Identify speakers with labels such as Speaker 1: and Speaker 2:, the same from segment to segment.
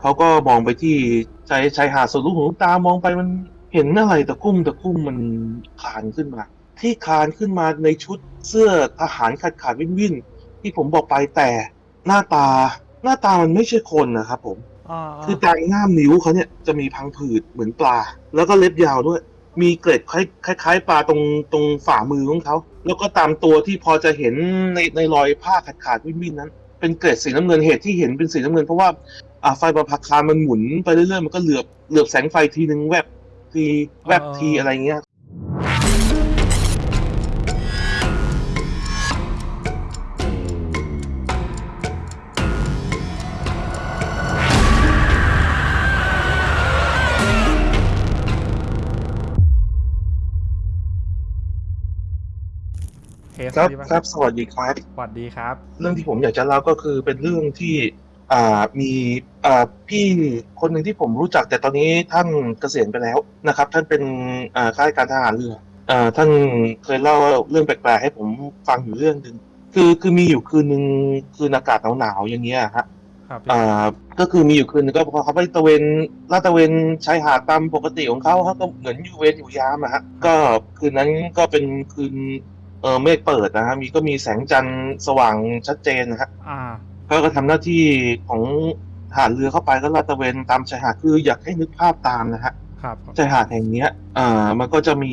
Speaker 1: เขาก็มองไปที่ชายชายหาดสุดลูกหูลูกตามองไปมันเห็นอะไรตะคุ่มตะคุ่มมันคลานขึ้นมา ที่คลานขึ้นมาในชุดเสื้อทหารขาดขาดวินวินที่ผมบอกไปแต่หน้าตา หน้าตามันไม่ใช่คนนะครับผม
Speaker 2: อ่า
Speaker 1: คือตรงง่ามนิ้วเขาเนี่ยจะมีพังผืดเหมือนปลา แล้วก็เล็บยาวด้วย มีเกล็ดคล้ายคล้ายๆปลาตรงตรงฝ่ามือของเขา แล้วก็ตามตัวที่พอจะเห็นในในรอยผ้าขาดขาดๆวิ่นๆนั้น เป็นเกล็ดสีน้ำเงินเหตุที่เห็นเป็นสีน้ำเงินเพราะว่า อ่าไฟประภาคารมันหมุนไปเรื่อยๆมันก็เหลือบเหลือบแสงไฟทีหนึ่งแวบทีแวบทีอะไรเงี้ย
Speaker 2: เคส
Speaker 1: ครับ
Speaker 2: ดีปะ
Speaker 1: ครับสวัสดีครับ
Speaker 2: สวัสดีครับ
Speaker 1: เรื่องที่ผมอยากจะเล่าก็คือเป็นเรื่องที่ อ่ามีอ่าพี่คนหนึ่งที่ผมรู้จัก แต่ตอนนี้ท่านเกษียณไปแล้วนะครับ ท่านเป็นอ่าข้าราชการทหารเรืออ่าท่านเคยเล่าเรื่องแปลกๆให้ผมฟังอยู่เรื่องหนึ่งคือคือมีอยู่คืนหนึ่งคืนอากาศหนาวๆอย่างเงี้ยฮะ
Speaker 2: ครับ
Speaker 1: อ่าก็คือมีอยู่คืนนึงก็พอเขาไปตระเวนลาดตระเวนชายหาดตามปกติของเขาเขาก็เหมือนอยู่เวรอยู่ยามอะฮะก็คืนนั้นก็เป็นคืนเออเมฆเปิดนะฮะมีก็มีแสงจันทร์สว่างชัดเจนนะฮะ
Speaker 2: อ่า
Speaker 1: เขาก็ทำหน้าที่ของทหารเรือเข้าไปก็ลาดตระเวนตามชายหาดคืออยากให้นึกภาพตามนะฮะ
Speaker 2: ครับ
Speaker 1: ชายหาดแห่งเนี้ยอ่ามันก็จะมี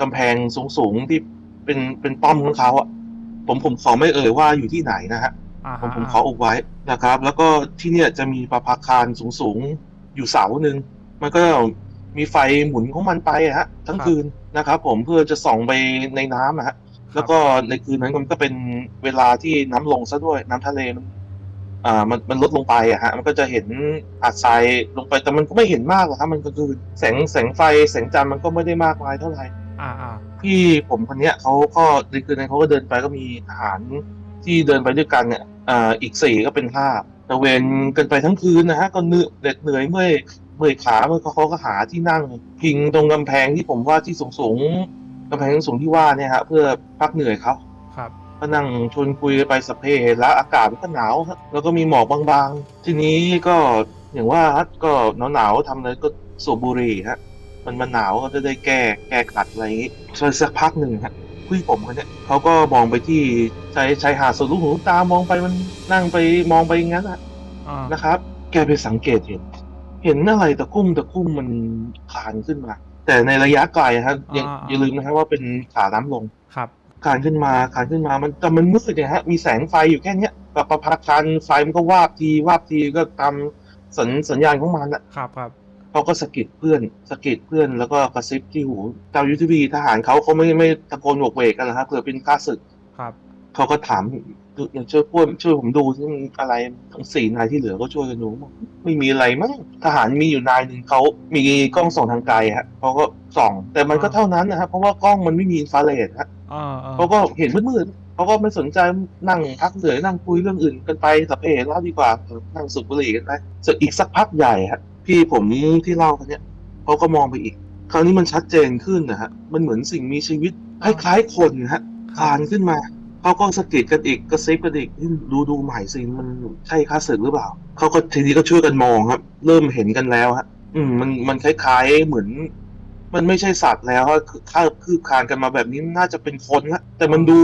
Speaker 1: กำแพงสูงๆที่เป็นเป็นป้อมของเขาอะผมผมขอไม่เอ่ยว่าอยู่ที่ไหนนะฮะ
Speaker 2: อ่า
Speaker 1: ผม
Speaker 2: ฮะ
Speaker 1: ผมขออุบไว้นะครับ แล้วก็ที่เนี่ยจะมีประภาคารสูงๆอยู่เสาหนึ่งมันก็มีไฟหมุนของมันไปอะฮะ ทั้งคืนนะครับผมเพื่อจะส่องไปในน้ำอะฮะแล้วก็ในคืนนั้นมันก็เป็นเวลาที่น้ำลงซะด้วยน้ำทะเลมัน อ่ามันมันลดลงไปอะฮะมันก็จะเห็นอาดทรายลงไปแต่มันก็ไม่เห็นมากหรอกครับมันก็คือแสงแสงไฟแสงจันทร์มันก็ไม่ได้มากมายเท่าไหร่
Speaker 2: อ่าอ่า
Speaker 1: พี่ผมคนเนี้ยเขาก็ในคืนนั้นเขาก็เดินไปก็มีทหารที่เดินไปด้วยกันเนี่ยอ่าอีกสี่ก็เป็นห้าตระเวนกันไปทั้งคืนนะฮะก็เหนื่อยเด็ดเหนื่อยเมื่อยเมื่อยขาเมื่อเขาก็หาที่นั่ง พิงตรงกำแพงที่ผมว่าที่สูงสูงๆกำแพงสูงที่ว่าเนี่ยฮะเพื่อพักเหนื่อยเขา
Speaker 2: ครับ
Speaker 1: ก็นั่งชวนคุยไปสพเพเหระอากาศมันก็หนาวฮะแล้วก็มีหมอกบางๆ ทีนี้ก็อย่างว่าฮะก็หนาวๆทำอะไรก็สูบบุหรี่ฮะ มันมันหนาวก็จะได้แก้แก้ขัดอะไรอย่างงี้สักพักหนึ่งฮะพี่ผมคนเนี้ยเขาก็มองไปที่ชายชายหาดสุดลูกหูลูกตามองไปมันนั่งไปมองไปอย่างนั้นอะ
Speaker 2: อ่า
Speaker 1: นะครับ แกไปสังเกตเห็น เห็นอะไรตะคุ่มตะคุ่มมันคลานขึ้นมา แต่ในระยะไกลฮะอย่าอย่าลืมนะครับว่าเป็นขาน้ำลง
Speaker 2: ครับ
Speaker 1: คลานขึ้นมาคลานขึ้นมามันแต่มันมืดเนี่ยฮะมีแสงไฟอยู่แค่เนี้ยกับประภาคารไฟมันก็วาบทีวาบทีก็ตามสัญสัญญาณของมันอะ
Speaker 2: ครับครับ
Speaker 1: เขาก็สะกิดเพื่อนสะกิดเพื่อนแล้วก็กระซิบที่หูตามยุทธวีทหารเขาเขาไม่ไม่ตะโกนโวกเวกกันนะครับเผื่อเป็นข้าศึก
Speaker 2: ครับ
Speaker 1: เขาก็ถามอย่างช่วยพวกช่วยผมดูที่มันอะไรทั้งสี่นายที่เหลือก็ช่วยกันดูบอกไม่มีอะไรมั้งทหารมีอยู่นายหนึ่งเขามีกล้องส่องทางไกลฮะเขาก็ส่อง แต่มันก็เท่านั้นนะครับเพราะว่ากล้องมันไม่มีอินฟราเรดฮะ
Speaker 2: อ่าอ่า
Speaker 1: เขาก็เห็นมืดๆเขาก็ไม่สนใจนั่งพักเหนื่อยนั่งคุยเรื่องอื่นกันไปสัพเพเหระดีกว่าเออนั่งสูบบุหรี่กันไปเสร็จอีกสักพักใหญ่ฮะพี่ผมที่เล่าคนเนี้ยเขาก็มองไปอีก คราวนี้มันชัดเจนขึ้นนะฮะมันเหมือนสิ่งมีชีวิตคล้ายๆคนนะฮะคลานขึ้นมาเขาก็สะกิดกันอีกกระซิบกันอีกดูดูใหม่สิมันใช่ข้าศึกหรือเปล่าเขาก็ทีนี้ก็ช่วยกันมองครับ เริ่มเห็นกันแล้วฮะอืมมันมันคล้ายๆเหมือน มันไม่ใช่สัตว์แล้วฮะคือข้าคือคลานกันมาแบบนี้น่าจะเป็นคนละแต่มันดู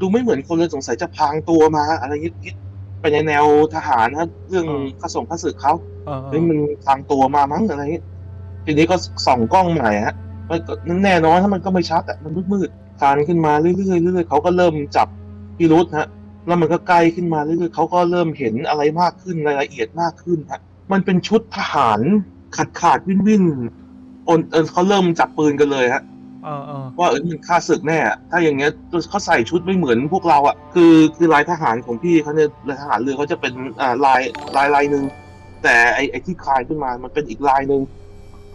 Speaker 1: ดูไม่เหมือนคนเลยสงสัยจะพรางตัวมา อะไรยิดยิดไปในแนวทหารนะเรื่องข้าส่งข้าศึกเขา
Speaker 2: เออเอ
Speaker 1: เฮ้ย
Speaker 2: อ
Speaker 1: มันพรางตัวมามั้งอะไรเงี้ยทีนี้ก็ส่องกล้องใหม่ฮะมันก็แน่นอนถ้ามันก็ไม่ชัดอะมันมืดๆคลานขึ้นมาเรื่อยๆเรื่อยๆเขาก็เริ่มจับพิรุษฮะแล้วมันก็ใกล้ขึ้นมาเรื่อยๆเขาก็เริ่มเห็นอะไรมากขึ้นรายละเอียดมากขึ้นฮะมันเป็นชุดทหารขาดขาดๆวินวินๆโอ นเออเขาเริ่มจับปืนกันเลยฮะ
Speaker 2: เออเออ
Speaker 1: ว่าเออมันฆ่าศึกแน่อะถ้าอย่างเงี้ยเขาใส่ชุดไม่เหมือนพวกเราอะ คือคือลายทหารของพี่เขาเนี่ยลายทหารเรือเขาจะเป็นอ่าลายลายลายหนึ่งแต่ไอไอที่คลายขึ้นมามันเป็นอีกลายหนึ่ง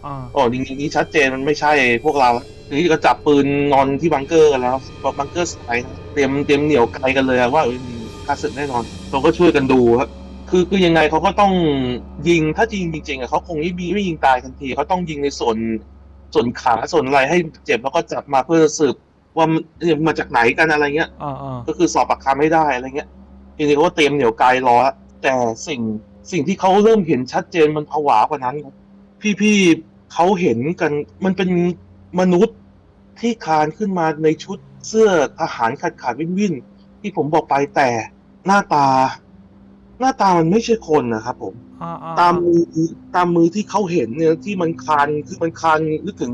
Speaker 2: อ่า
Speaker 1: อ๋อจริงๆนี้ชัดเจนมันไม่ใช่พวกเราทีนี้ก็จับปืนนอนที่บังเกอร์กันแล้วบังเกอร์สไตล์นะเตรียมเตรียมเหนียวไกลกันเลยอะว่าเออมีฆ่าศึกแน่นอนเราก็ช่วยกันดูครับ คือคือยังไงเขาก็ต้องยิงถ้าจริงจริงๆอะเขาคงไม่มีไม่ยิงตายทันทีเขาต้องยิงในส่วนส่วนขาส่วนอะไรให้เจ็บแล้วก็จับมาเพื่อสืบว่ามันเนี่ยมาจากไหนกันอะไรเงี้ย
Speaker 2: อ่าอ่า
Speaker 1: ก็คือสอบปากคำไม่ได้อะไรเงี้ยทีนี้เขาก็เตรียมเหนียวไกลรอแล้วแต่สิ่งสิ่งที่เขาเริ่มเห็นชัดเจนมันผวากว่านั้นครับพี่ๆเขาเห็นกัน มันเป็นมนุษย์ที่คลานขึ้นมาในชุดเสื้อทหารขาดขาดวินวินๆที่ผมบอกไปแต่หน้าตา หน้าตามันไม่ใช่คนนะครับผม
Speaker 2: อ่าอ่
Speaker 1: ตามมือตามมือที่เขาเห็นเนี่ยที่มันคลานคือมันคลานนึกถึง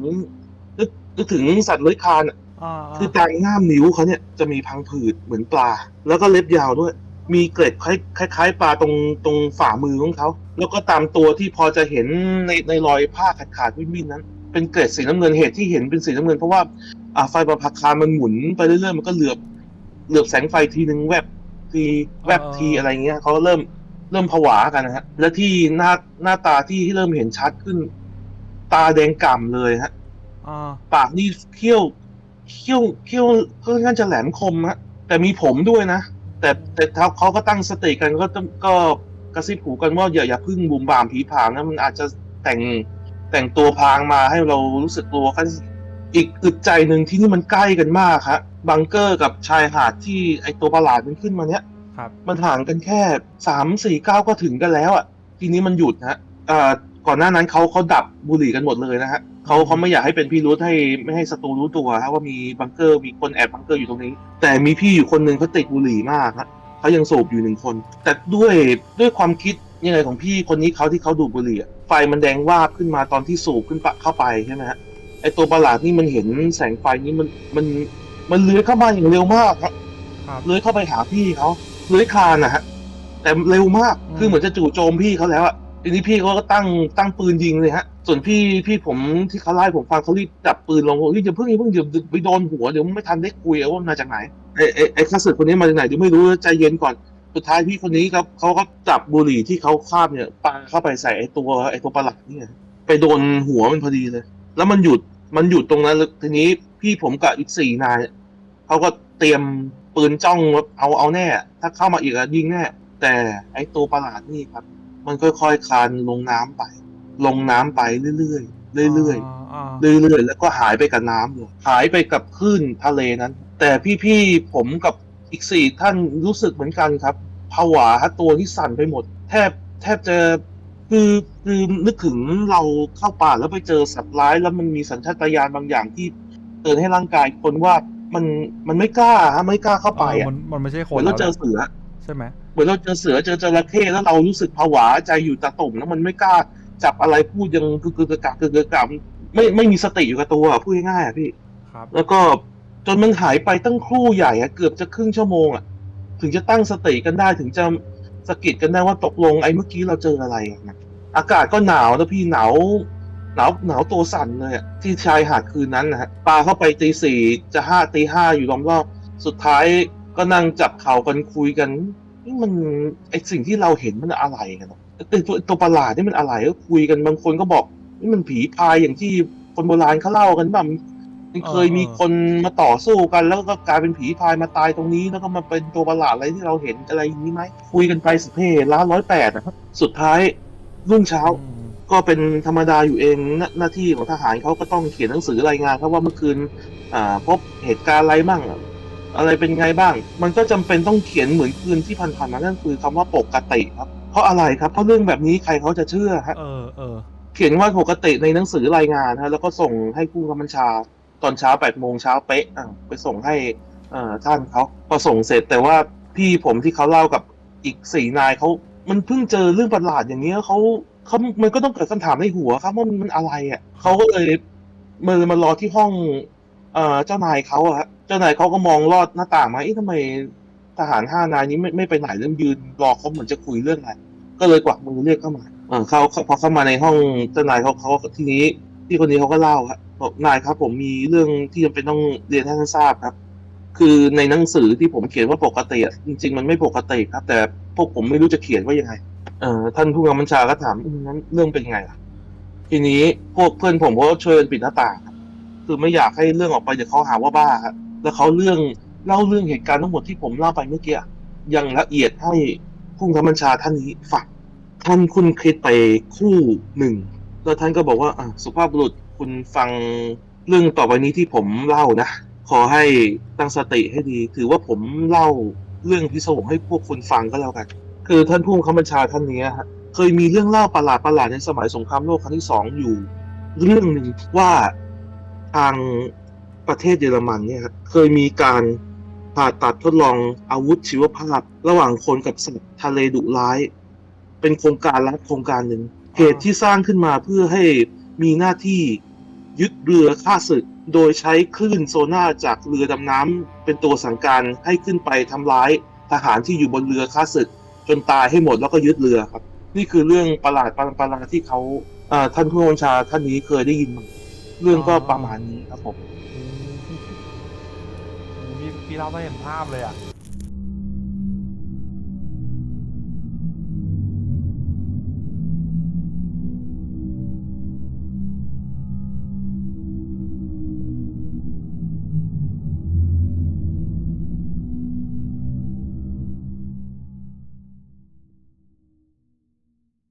Speaker 1: นึกนึกถึงสัตว์เลื้อยคลานอะ
Speaker 2: อ่า
Speaker 1: คือตามง่ามนิ้วเขาเนี่ยจะมีพังผืดเหมือนปลา แล้วก็เล็บยาวด้วย มีเกล็ดคล้ายคล้ายๆปลาตรงตรงฝ่ามือของเขาแล้วก็ตามตัวที่พอจะเห็นในในรอยผ้าขาดขาดๆวิ่นๆนั้น เป็นเกล็ดสีน้ำเงินเหตุที่เห็นเป็นสีน้ำเงินเพราะว่าอ่าไฟประภาคารมันหมุนไปเรื่อยๆมันก็เหลือบเหลือบแสงไฟทีหนึ่งแวบ ทีแวบทีอะไรเงี้ยเขาก็เริ่มเริ่มผวากันนะฮะ และที่หน้าหน้าตาที่ที่เริ่มเห็นชัดขึ้น ตาแดงก่ำเลยฮะ
Speaker 2: อ่า
Speaker 1: ปากนี่เขี้ยวเขี้ยวเขี้ยวค่อนข้างจะแหลมคมฮะ แต่มีผมด้วยนะ แต่แต่เขาเขาก็ตั้งสติกันก็ต้องก็กระซิบหูกันว่าอย่าอย่าพึ่งบุมบามผีผามนะมันอาจจะแต่งแต่งตัวพรางมาให้เรารู้สึกกลัวกัน อีกอึดใจหนึ่งที่นี่มันใกล้กันมากครับบังเกอร์กับชายหาดที่ไอตัวประหลาดมันขึ้นมาเนี้ย
Speaker 2: ครับ
Speaker 1: มันห่างกันแค่สามสี่เก้าก็ถึงกันแล้วอะ ทีนี้มันหยุดนะฮะอ่าก่อนหน้านั้นเขาเขาดับบุหรี่กันหมดเลยนะฮะเขาเขาไม่อยากให้เป็นพี่รู้ให้ไม่ให้ศัตรูรู้ตัวฮะว่ามีบังเกอร์มีคนแอบบังเกอร์อยู่ตรงนี้ แต่มีพี่อยู่คนหนึ่งเขาติดบุหรี่มากฮะเขายังสูบอยู่หนึ่งคน แต่ด้วยด้วยความคิดยังไงของพี่คนนี้เขาที่เขาดูดบุหรี่อะไฟมันแดงวาบขึ้นมาตอนที่สูบขึ้นปะเข้าไปใช่ไหมฮะ ไอตัวประหลาดนี่มันเห็นแสงไฟนี้มันมันมันเลื้อยเข้ามาอย่างเร็วมากครับ
Speaker 2: ครับ
Speaker 1: เลื้อยเข้าไปหาพี่เขาเลื้อยคลานนะฮะแต่เร็วมาก
Speaker 2: อืม
Speaker 1: คือเหมือนจะจู่โจมพี่เขาแล้วอะทีนี้พี่เขาก็ตั้งตั้งปืนยิงเลยฮะ ส่วนพี่พี่ผมที่เขาไล่ผมฟังเขารีบจับปืนลงบอกเฮ้ยอย่าเพิ่งอย่าเพิ่งเดี๋ยวไปโดนหัวเดี๋ยวไม่ทันได้คุยว่ามันมาจากไหนไอ้ไอ้ไอ้ข้าศึกคนนี้มาจากไหนเดี๋ยวไม่รู้ใจเย็นก่อน สุดท้ายพี่คนนี้ครับเขาก็จับบุหรี่ที่เขาคาบเนี่ยปาเข้าไปใส่ไอ้ตัวไอ้ตัวประหลาดเนี่ย ไปโดนหัวมันพอดีเลย แล้วมันหยุดมันหยุดตรงนั้นแล้วทีนี้พี่ผมกับอีกสี่นายเขาก็เตรียมปืนจ้องว่าเอาเอาแน่ ถ้าเข้ามาอีกอะยิงแน่ แต่ไอ้ตัวประหลาดนี่ครับ มันค่อยๆคลานลงน้ำไป ลงน้ำไปเรื่อยๆเรื่อยๆ
Speaker 2: อ่า
Speaker 1: เรื่อยๆแล้วก็หายไปกับน้ำเลยหายไปกับคลื่นทะเลนั้น แต่พี่ๆผมกับอีกสี่ท่านรู้สึกเหมือนกันครับผวาฮะตัวที่สั่นไปหมด แทบแทบจะ คือคือนึกถึงเราเข้าป่าแล้วไปเจอสัตว์ร้ายแล้วมันมีสัญชาตญาณบางอย่างที่เตือนให้ร่างกายคนว่ามันมันไม่กล้าฮะไม่กล้าเข้าไป
Speaker 2: เออ
Speaker 1: อะ
Speaker 2: มันมันไม่ใช่ค
Speaker 1: เหมือนเรา
Speaker 2: นแล้ว
Speaker 1: เจอ
Speaker 2: แหละ
Speaker 1: เสือ
Speaker 2: ใช่ไหม
Speaker 1: เหมือนเราเจอเสือเจอจระเข้แล้วเรารู้สึกผวาใจอยู่ตะตุ่มแล้วมันไม่กล้าจับอะไรพูดยังคือกึกกึกกักกึกกึกกักไม่ไม่มีสติอยู่กับตัวอะพูดง่ายๆอะพี่
Speaker 2: ครับ
Speaker 1: แล้วก็จนมันหายไปตั้งครู่ใหญ่อะเกือบจะครึ่งชั่วโมงอะถึงจะตั้งสติกันได้ถึงจะ สะกิดกันได้ว่าตกลงไอ้เมื่อกี้เราเจออะไรนะอากาศก็หนาวแล้วพี่หนาวหนาวหนาวตัวสั่นเลยอะที่ชายหาดคืนนั้นนะฮะปลาเข้าไปตีสี่จะห้าตีห้าอยู่รอบสุดท้ายก็นั่งจับเข่ากันคุยกันนี่มันไอสิ่งที่เราเห็นมันอะไรกันตัวตัวประหลาดนี่มันอะไรก็คุยกันบางคนก็บอกนี่มันผีพายอย่างที่คนโบราณเขาเล่ากันแบบ นเคยมีคนมาต่อสู้กัน แล้วก็กลายเป็นผีพายมาตายตรงนี้ แล้วก็มาเป็นตัวประหลาดอะไรที่เราเห็นอะไรอย่างนี้ไหมคุยกันไปสพเพ่ล้านร้อยแปดนะครับสุดท้ายรุ่งเช้า
Speaker 2: อืม
Speaker 1: ก็เป็นธรรมดาอยู่เองหน้าหน้าที่ของทหารเขาก็ต้องเขียนหนังสือรายงานครับว่าเมื่อคืนอ่าพบเหตุการณ์อะไรบ้างอะไรเป็นไงบ้าง มันก็จำเป็นต้องเขียนเหมือนคืนที่ผ่านๆมานั่นคือคำว่าปกติครับ เพราะอะไรครับ เพราะเรื่องแบบนี้ใครเขาจะเชื่อฮะ
Speaker 2: เออเออ
Speaker 1: เขียนว่าปกติในหนังสือรายงานฮะแล้วก็ส่งให้ผู้กำกับบัญชา ตอนเช้าแปดโมงเช้าเป๊ะอะไปส่งให้อ่ท่านเขาพอส่งเสร็จแต่ว่าพี่ผมที่เขาเล่ากับอีกสี่นายเขามันเพิ่งเจอเรื่องประหลาดอย่างเนี้ยเขาเขามันก็ต้องเกิดคำถามในหัวครับว่ามันอะไรอะเขาก็เลยมามารอที่ห้อง เอ่อเจ้านายเขาอะฮะเจ้านายเขาก็มองลอดหน้าต่างมาเอ๊ะทำไมทหารห้านายนี้ไม่ไม่ไปไหนเรื่องยืนรอเขาเหมือนจะคุยเรื่องอะไรก็เลยกวักมือเรียกเข้ามาเออเขาเขาพอเข้ามาในห้องเจ้านายเขาเขาทีนี้พี่คนนี้เขาก็เล่าครับ นายครับ ผมมีเรื่องที่จำเป็นต้องเรียนให้ท่านทราบครับ คือในหนังสือที่ผมเขียนว่าปกติอะจริง ๆ มันไม่ปกติครับ แต่พวกผมไม่รู้จะเขียนว่ายังไง เอ่อท่านผู้กำกับบัญชาก็ถามอืมนั้นเรื่องเป็นไงล่ะทีนี้พวกเพื่อนผมก็ช่วยปิดหน้าต่างครับคือไม่อยากให้เรื่องออกไปเดี๋ยวเขาหาว่าบ้าครับแล้วเขาเรื่องเล่าเรื่องเหตุการณ์ทั้งหมดที่ผมเล่าไปเมื่อกี้อยังละเอียดให้ผู้กำกับบัญชาท่านนี้ฟังท่านคุณคิดไปคู่หนึ่งแล้วท่านก็บอกว่าอะสุภาพบุรุษ คุณฟังเรื่องต่อไปนี้ที่ผมเล่านะ ขอให้ตั้งสติให้ดี ถือว่าผมเล่าเรื่องพิศวงให้พวกคุณฟังก็แล้วกัน คือท่านผู้บังคับบัญชาท่านนี้ฮะเคยมีเรื่องเล่าประหลาดประหลาดในสมัยสงครามโลกครั้งที่สองอยู่ เรื่องหนึ่งว่าทางประเทศเยอรมันเนี่ยครับเคยมีการผ่าตัดทดลองอาวุธชีวภาพ ระหว่างคนกับสัตว์ทะเลดุร้าย เป็นโครงการรัฐโครงการหนึ่งเหตุที่สร้างขึ้นมาเพื่อให้มีหน้าที่ ยึดเรือฆ่าศึก โดยใช้คลื่นโซน่าจากเรือดำน้ำเป็นตัวสั่งการให้ขึ้นไปทำร้ายทหารที่อยู่บนเรือฆ่าศึก จนตายให้หมดแล้วก็ยึดเรือครับ นี่คือเรื่องประหลาดประหลาดที่เขาท่านผู้บัญชาท่านนี้เคยได้ยินมาเรื่องก็ประมาณนี้ครับผม
Speaker 3: พี่พี่เล่าไม่เห็นภาพเลยอะ